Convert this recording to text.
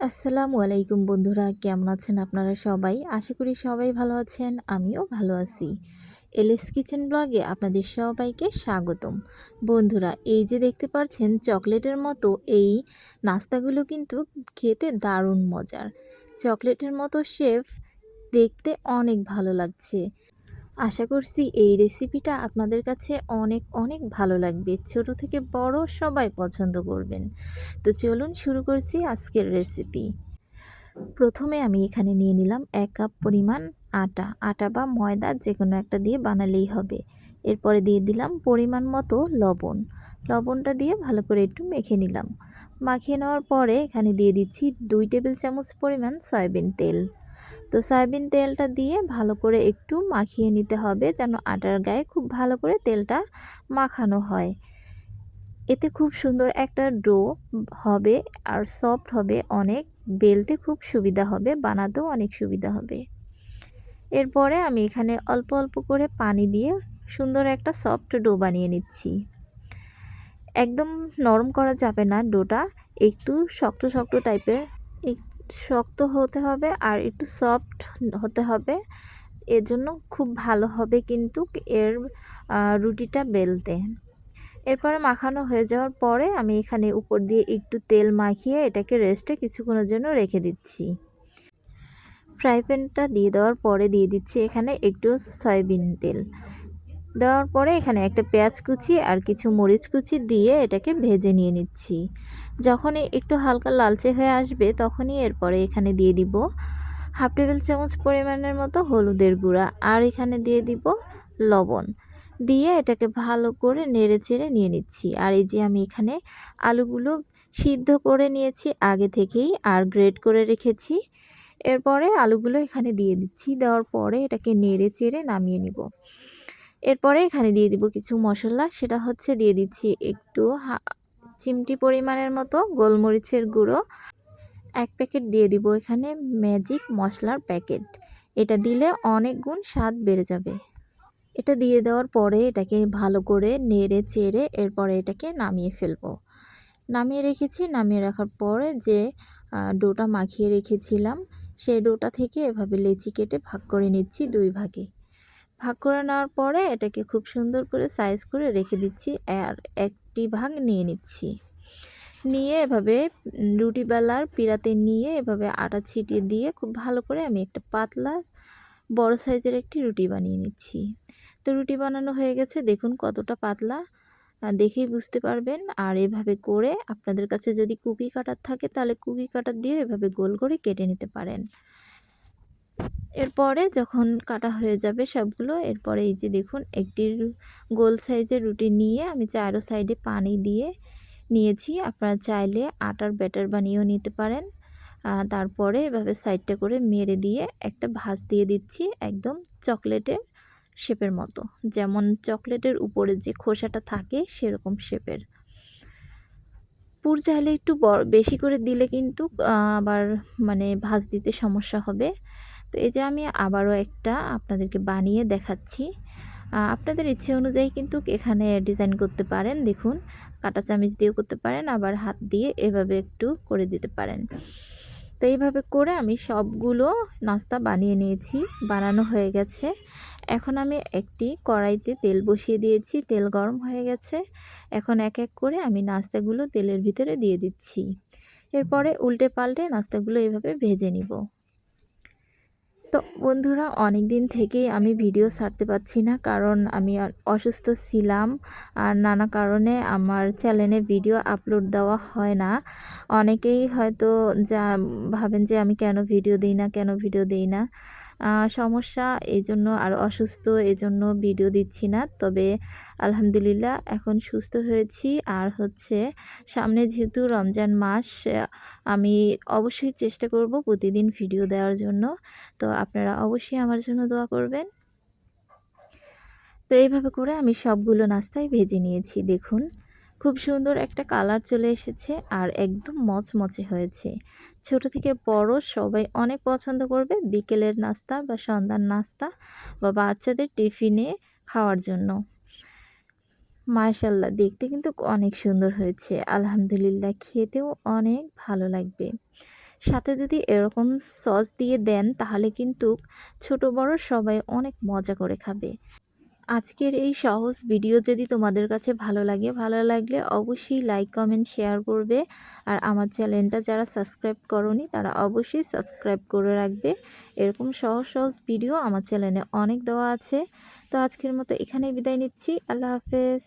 আসসালামু আলাইকুম বন্ধুরা, কেমন আছেন আপনারা সবাই? আশা করি সবাই ভালো আছেন, আমিও ভালো আছি। এলএস কিচেন ব্লগে আপনাদের সবাইকে স্বাগতম। বন্ধুরা, এই যে দেখতে পাচ্ছেন, চকলেটের মতো এই নাস্তাগুলো কিন্তু খেতে দারুণ মজার। চকলেটের মতো শেফ দেখতে অনেক ভালো লাগছে। আশা করছি এই রেসিপিটা আপনাদের কাছে অনেক অনেক ভালো লাগবে। ছোট থেকে বড় সবাই পছন্দ করবেন। তো চলুন শুরু করছি আজকের রেসিপি প্রথমে আমি এখানে নিয়ে নিলাম এক কাপ পরিমাণ আটা। আটা বা ময়দা যে কোনো একটা দিয়ে বানালেই হবে। এরপরে দিয়ে দিলাম পরিমাণ মতো লবণ। লবণটা দিয়ে ভালো করে একটু মেখে নিলাম। মাখিয়ে নেওয়ার পরে এখানে দিয়ে দিচ্ছি দুই টেবিল চামচ পরিমাণ সয়াবিন তেল। তো সয়াবিন তেলটা দিয়ে ভালো করে একটু মাখিয়ে নিতে হবে যেন আটার গায়ে খুব ভালো করে তেলটা মাখানো হয়। এতে খুব সুন্দর একটা ডো হবে আর সফট হবে, অনেক বেলতে খুব সুবিধা হবে, বানাতেও অনেক সুবিধা হবে। এরপরে আমি এখানে অল্প অল্প করে পানি দিয়ে সুন্দর একটা সফট ডো বানিয়ে নিচ্ছি। একদম নরম করা যাবে না ডোটা, একটু শক্ত শক্ত টাইপের শক্ত হতে হবে আর একটু সফট হতে হবে। এর জন্য খুব ভালো হবে কিন্তু এর রুটিটা বেলতে। এরপরে মাখানো হয়ে যাওয়ার পরে আমি এখানে উপর দিয়ে একটু তেল মাখিয়ে এটাকে রেস্টে কিছুক্ষণের জন্য রেখে দিচ্ছি। ফ্রাই প্যানটা দিয়ে দেওয়ার পরে দিয়ে দিচ্ছি এখানে একটু সয়াবিন তেল। দেওয়ার পরে এখানে একটা পেঁয়াজ কুচি আর কিছু মরিচ কুচি দিয়ে এটাকে ভেজে নিয়ে নিচ্ছি। যখনই একটু হালকা লালচে হয়ে আসবে তখনই এরপরে এখানে দিয়ে দিব হাফ টেবিল চামচ পরিমাণের মতো হলুদের গুঁড়া আর এখানে দিয়ে দিব লবণ। দিয়ে এটাকে ভালো করে নেড়ে চেড়ে নিয়ে নিচ্ছি। আর এই যে আমি এখানে আলুগুলো সিদ্ধ করে নিয়েছি, আগে থেকেই আর গ্রেড করে রেখেছি। এরপরে আলুগুলো এখানে দিয়ে দিচ্ছি। দেওয়ার পরে এটাকে নেড়ে চেড়ে নামিয়ে নিব। এরপরে এখানে দিয়ে দিব কিছু মশলা। সেটা হচ্ছে দিয়ে দিচ্ছি একটু চিমটি পরিমাণের মতো গোলমরিচের গুঁড়ো। এক প্যাকেট দিয়ে দিব এখানে ম্যাজিক মশলার প্যাকেট। এটা দিলে অনেক গুণ স্বাদ বেড়ে যাবে। এটা দিয়ে দেওয়ার পরে এটাকে ভালো করে নেড়ে চেড়ে এরপরে এটাকে নামিয়ে ফেলব। নামিয়ে রেখেছি। নামিয়ে রাখার পরে যে ডোটা মাখিয়ে রেখেছিলাম সেই ডোটা থেকে এভাবে লেচি কেটে ভাগ করে নিচ্ছি দুই ভাগে। ভাগ করে নেওয়ার পরে এটাকে খুব সুন্দর করে সাইজ করে রেখে দিচ্ছি আর একটি ভাগ নিয়ে নিচ্ছি। নিয়ে এভাবে রুটি বেলার পিড়াতে নিয়ে এভাবে আটা ছিটিয়ে দিয়ে খুব ভালো করে আমি একটা পাতলা বড় সাইজের একটি রুটি বানিয়ে নিচ্ছি। তো রুটি বানানো হয়ে গেছে, দেখুন কতটা পাতলা। দেখেই বুঝতে পারবেন। আর এভাবে করে আপনাদের কাছে যদি কুকি কাটার থাকে, তাহলে কুকি কাটার দিয়ে এভাবে গোল করে কেটে নিতে পারেন। এরপরে যখন কাটা হয়ে যাবে সবগুলো, এরপরে এই যে দেখুন, একটি গোল সাইজের রুটি নিয়ে আমি চারো সাইডে পানি দিয়ে নিয়েছি। আপনারা চাইলে আটার ব্যাটার বানিয়েও নিতে পারেন। তারপরে এভাবে সাইডটা করে মেরে দিয়ে একটা ভাজ দিয়ে দিচ্ছি একদম চকলেটের শেপের মতো। যেমন চকলেটের উপরে যে খোসাটা থাকে সেরকম শেপের। পুর চাইলে একটু বেশি করে দিলে কিন্তু আবার মানে ভাজ দিতে সমস্যা হবে। তো এই যে আমি আবারও একটা আপনাদেরকে বানিয়ে দেখাচ্ছি। আপনাদের ইচ্ছে অনুযায়ী কিন্তু এখানে ডিজাইন করতে পারেন। দেখুন, কাটা চামিচ দিয়েও করতে পারেন, আবার হাত দিয়ে এভাবে একটু করে দিতে পারেন। তো এইভাবে করে আমি সবগুলো নাস্তা বানিয়ে নিয়েছি, বানানো হয়ে গেছে। এখন আমি একটি কড়াইতে তেল বসিয়ে দিয়েছি, তেল গরম হয়ে গেছে। এখন এক এক করে আমি নাস্তাগুলো তেলের ভিতরে দিয়ে দিচ্ছি। এরপরে উল্টে পাল্টে নাস্তাগুলো এভাবে ভেজে নিব। তো বন্ধুরা অনেক দিন থেকেই আমি ভিডিও ছাড়তে পারছি না, কারণ আমি অসুস্থ ছিলাম। আর নানা কারণে আমার চ্যানেলে ভিডিও আপলোড দেওয়া হয় না। অনেকেই হয়তো যা ভাবেন যে আমি কেন ভিডিও দিই না, কেন ভিডিও দিই না। সমস্যা এই জন্য আর অসুস্থ এই জন্য ভিডিও দিচ্ছি না। তবে আলহামদুলিল্লাহ এখন সুস্থ হয়েছি। আর হচ্ছে সামনে যেহেতু রমজান মাস, আমি অবশ্যই চেষ্টা করব প্রতিদিন ভিডিও দেওয়ার জন্য। তো আপনারা অবশ্যই আমার জন্য দোয়া করবেন। তো এইভাবে করে আমি সবগুলো নাস্তায় ভেজে নিয়েছি, দেখুন। খুব সুন্দর একটা কালার চলে এসেছে আর একদম মচমচে হয়েছে। ছোট থেকে বড় সবাই অনেক পছন্দ করবে বিকেলের নাস্তা বা সন্ধ্যার নাস্তা বা বাচ্চাদের টিফিনে খাওয়ার জন্য। মাশাল্লাহ দেখতে কিন্তু অনেক সুন্দর হয়েছে। আলহামদুলিল্লাহ, খেতেও অনেক ভালো লাগবে। সাথে যদি এরকম সস দিয়ে দেন, তাহলে কিন্তু ছোট বড় সবাই অনেক মজা করে খাবে। আজকের এই সহজ ভিডিও যদি তোমাদের কাছে ভালো লাগে, ভালো লাগলে অবশ্যই লাইক কমেন্ট শেয়ার করবে। আর আমার চ্যানেলটা যারা সাবস্ক্রাইব করনি, তারা অবশ্যই সাবস্ক্রাইব করে রাখবে। এরকম সহজ সহজ ভিডিও আমার চ্যানেলে অনেক দেওয়া আছে। তো আজকের মতো এখানেই বিদায় নিচ্ছি। আল্লাহ হাফেজ।